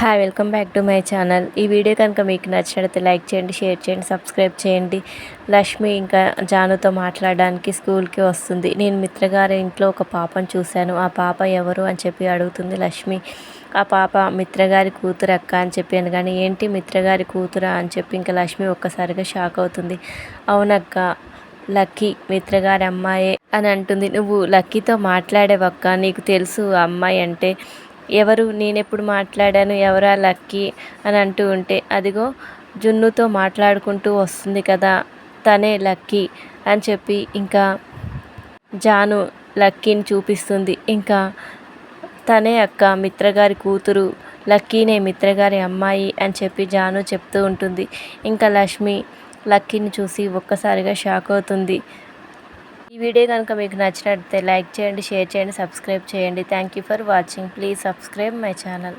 Hi welcome back to my channel ఈ video కనుక మీకు నచ్చినట్లయితే లైక్ చేయండి షేర్ చేయండి సబ్స్క్రైబ్ చేయండి. లక్ష్మి ఇంకా జానుతో మాట్లాడడానికి స్కూల్కి వస్తుంది. నేను మిత్రగారి ఇంట్లో ఒక పాపను చూశాను. ఆ పాప ఎవరు అని చెప్పి అడుగుతుంది లక్ష్మి. ఆ పాప మిత్రగారి కూతురు అక్క అని చెప్పాను కానీ ఏంటి మిత్రగారి కూతురా? అని చెప్పి ఇంకా లక్ష్మి ఒక్కసారిగా షాక్ అవుతుంది. అవునక్క లక్కీ మిత్రగారి అమ్మాయే అని అంటుంది. నువ్వు లక్కీతో మాట్లాడేవక్క? నీకు తెలుసు ఆ అమ్మాయి అంటే ఎవరు నేనెప్పుడు మాట్లాడాను ఎవరా లక్కీ అని అంటూ ఉంటే అదిగో జున్నుతో మాట్లాడుకుంటూ వస్తుంది కదా తనే లక్కీ అని చెప్పి ఇంకా జాను లక్కీని చూపిస్తుంది. ఇంకా తనే అక్క మిత్రగారి కూతురు లక్కీనే మిత్రగారి అమ్మాయి అని చెప్పి జాను చెప్తూ ఉంటుంది. ఇంకా లక్ష్మి లక్కీని చూసి ఒక్కసారిగా షాక్ అవుతుంది. వీడియో కనుక మీకు నచ్చినట్లయితే లైక్ చేయండి షేర్ చేయండి సబ్స్క్రైబ్ చేయండి. Thank you for watching please subscribe my channel